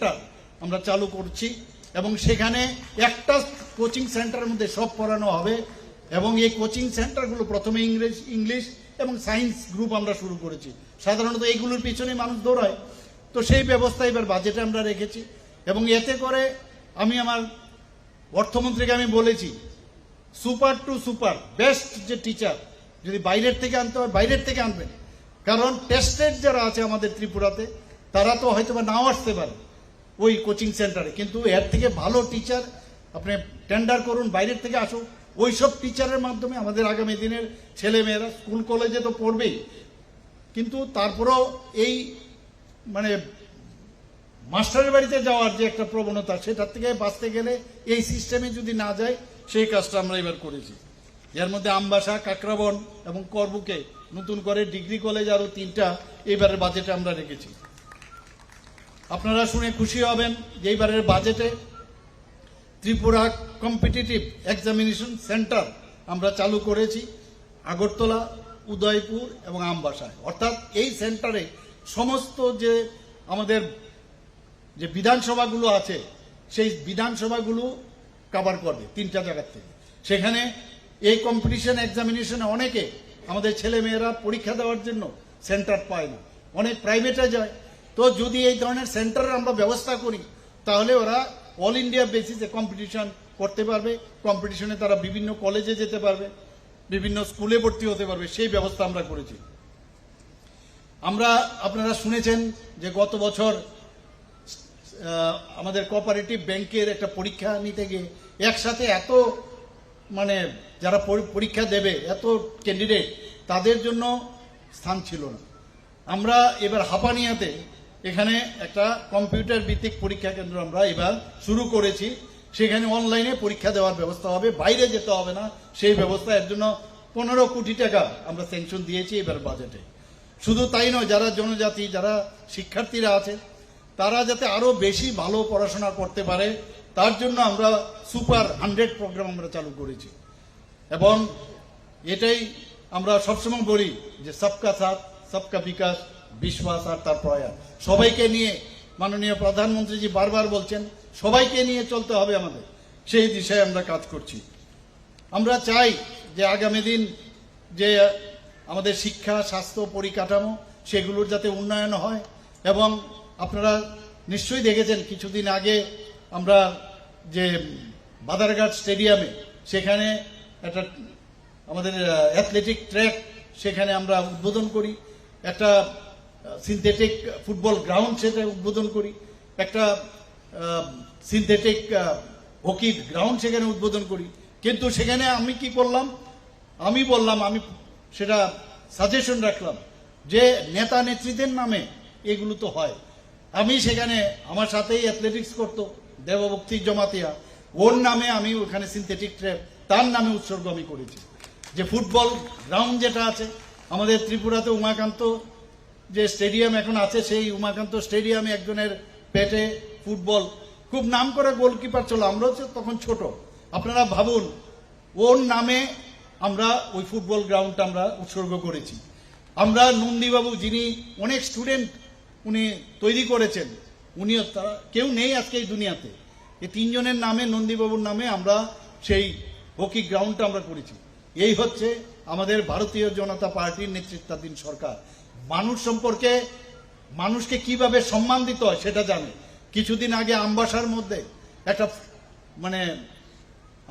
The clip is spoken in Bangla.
সেন্টার আমরা চালু করছি এবং সেখানে একটা কোচিং সেন্টারের মধ্যে সব পড়ানো হবে এবং এই কোচিং সেন্টারগুলো প্রথমে ইংরেজ, ইংলিশ এবং সায়েন্স গ্রুপ আমরা শুরু করেছি। সাধারণত এইগুলোর পিছনে মানুষ দৌড়ায়। তো সেই ব্যবস্থা এবার বাজেটে আমরা রেখেছি এবং এতে করে আমি আমার অর্থমন্ত্রীকে আমি বলেছি, সুপার টু সুপার, বেস্ট যে টিচার, যদি বাইরের থেকে আনতে হয়, বাইরের থেকে আনবেন। কারণ টেস্টেড যারা আছে আমাদের ত্রিপুরাতে, তারা তো হয়তো বা নাও আসতে পারে। ওই কোচিং সেন্টারে। কিন্তু এর থেকে ভালো টিচার আপনি টেন্ডার করুন, বাইরের থেকে আসুক ওই সব টিচারের মাধ্যমে আমাদের আগামী দিনের ছেলে মেয়েরা স্কুল কলেজে তো পড়বেই। কিন্তু তারপরেও এই মানে মাস্টারের বাড়িতে যাওয়ার যে একটা প্রবণতা, সেটার থেকে বাঁচতে গেলে এই সিস্টেমে যদি না যায়, সেই কাজটা আমরা এবার করেছি। এর মধ্যে আমবাসা, কাকরাবন এবং করবুকে নতুন করে ডিগ্রি, কলেজ আরও তিনটা এবারের বাজেটে আমরা রেখেছি। আপনারা শুনে খুশি হবেন যে এইবারের বাজেটে ত্রিপুরা কম্পিটিটিভ এক্সামিনেশন সেন্টার আমরা চালু করেছি, আগরতলা, উদয়পুর এবং আমবাসায়। অর্থাৎ এই সেন্টারে সমস্ত যে আমাদের যে বিধানসভাগুলো আছে, সেই বিধানসভাগুলো কভার করবে তিনটা জায়গার থেকে। সেখানে এই কম্পিটিশন এক্সামিনেশনে অনেকে আমাদের ছেলে মেয়েরা পরীক্ষা দেওয়ার জন্য সেন্টার পায় না অনেক প্রাইভেটে যায় তো যদি এই ধরনের সেন্টারের আমরা ব্যবস্থা করি, তাহলে ওরা অল ইন্ডিয়া বেসিসে কম্পিটিশন করতে পারবে কম্পিটিশনে তারা বিভিন্ন কলেজে যেতে পারবে, বিভিন্ন স্কুলে ভর্তি হতে পারবে, সেই ব্যবস্থা আমরা করেছি। আমরা, আপনারা শুনেছেন যে গত বছর আমাদের কোঅপারেটিভ ব্যাংকের একটা পরীক্ষা নিতে গিয়ে একসাথে এত মানে যারা পরীক্ষা দেবে, এত ক্যান্ডিডেট তাদের জন্য স্থান ছিল না। আমরা এবার হাপানিয়াতে এখানে একটা কম্পিউটার ভিত্তিক পরীক্ষা কেন্দ্র আমরা এবার শুরু করেছি। সেখানে অনলাইনে পরীক্ষা দেওয়ার ব্যবস্থা হবে, বাইরে যেতে হবে না। সেই ব্যবস্থা এর জন্য পনেরো কোটি টাকা আমরা স্যাংশন দিয়েছি এবার বাজেটে শুধু তাই নয়, যারা জনজাতি, যারা শিক্ষার্থীরা আছে, তারা যাতে আরও বেশি ভালো পড়াশোনা করতে পারে, তার জন্য আমরা সুপার হান্ড্রেড প্রোগ্রাম আমরা চালু করেছি। এবং এটাই আমরা সবসময় বলি যে, সবকা সাথ, সবকা বিকাশ। বিশ্বাস আর তার প্রয়াস সবাইকে নিয়ে মাননীয় প্রধানমন্ত্রীজি বারবার বলছেন, সবাইকে নিয়ে চলতে হবে আমাদের। সেই দিশায় আমরা কাজ করছি। আমরা চাই যে আগামী দিন যে আমাদের শিক্ষা, স্বাস্থ্য পরিকাঠামো, সেগুলোর যাতে উন্নয়ন হয় এবং আপনারা নিশ্চয়ই দেখেছেন, কিছুদিন আগে আমরা যে বাদারঘাট স্টেডিয়ামে সেখানে একটা আমাদের অ্যাথলেটিক ট্র্যাক সেখানে আমরা উদ্বোধন করি। একটা সিনথেটিক ফুটবল গ্রাউন্ড সেটা উদ্বোধন করি। একটা সিনথেটিক হকি গ্রাউন্ড সেখানে উদ্বোধন করি। কিন্তু সেখানে আমি কি করলাম আমি বললাম, আমি সেটা সাজেশন রাখলাম যে নেতা নেত্রীদের নামে এগুলো তো হয়। আমি সেখানে আমার সাথেই অ্যাথলেটিক্স করতো, দেবভক্তি জমাতিয়া। ওর নামে আমি ওখানে সিনথেটিক ট্র্যাক তার নামে উৎসর্গ আমি করেছি। যে ফুটবল গ্রাউন্ড যেটা আছে, আমাদের ত্রিপুরাতে উমাকান্ত যে স্টেডিয়াম এখন আছে, সেই উমাকান্ত স্টেডিয়ামে একজনের পেটে ফুটবল। খুব নাম করে গোলকিপার ছিল, আমরাও তো তখন ছোট। আপনারা ভাবুন, ওর নামে আমরা ওই ফুটবল গ্রাউন্ডটা আমরা উৎসর্গ করেছি। আমরা নন্দীবাবু যিনি অনেক স্টুডেন্ট উনি তৈরি করেছেন, উনিও তারা কেউ নেই আজকে এই দুনিয়াতে। এই তিনজনের নামে, নন্দীবাবুর নামে আমরা সেই হকি গ্রাউন্ডটা আমরা করেছি। এই হচ্ছে আমাদের ভারতীয় জনতা পার্টির নেতৃত্বাধীন সরকার। মানুষ সম্পর্কে মানুষকে কীভাবে সম্মান দিতে হয় সেটা জানে। কিছুদিন আগে আমবাসার মধ্যে একটা মানে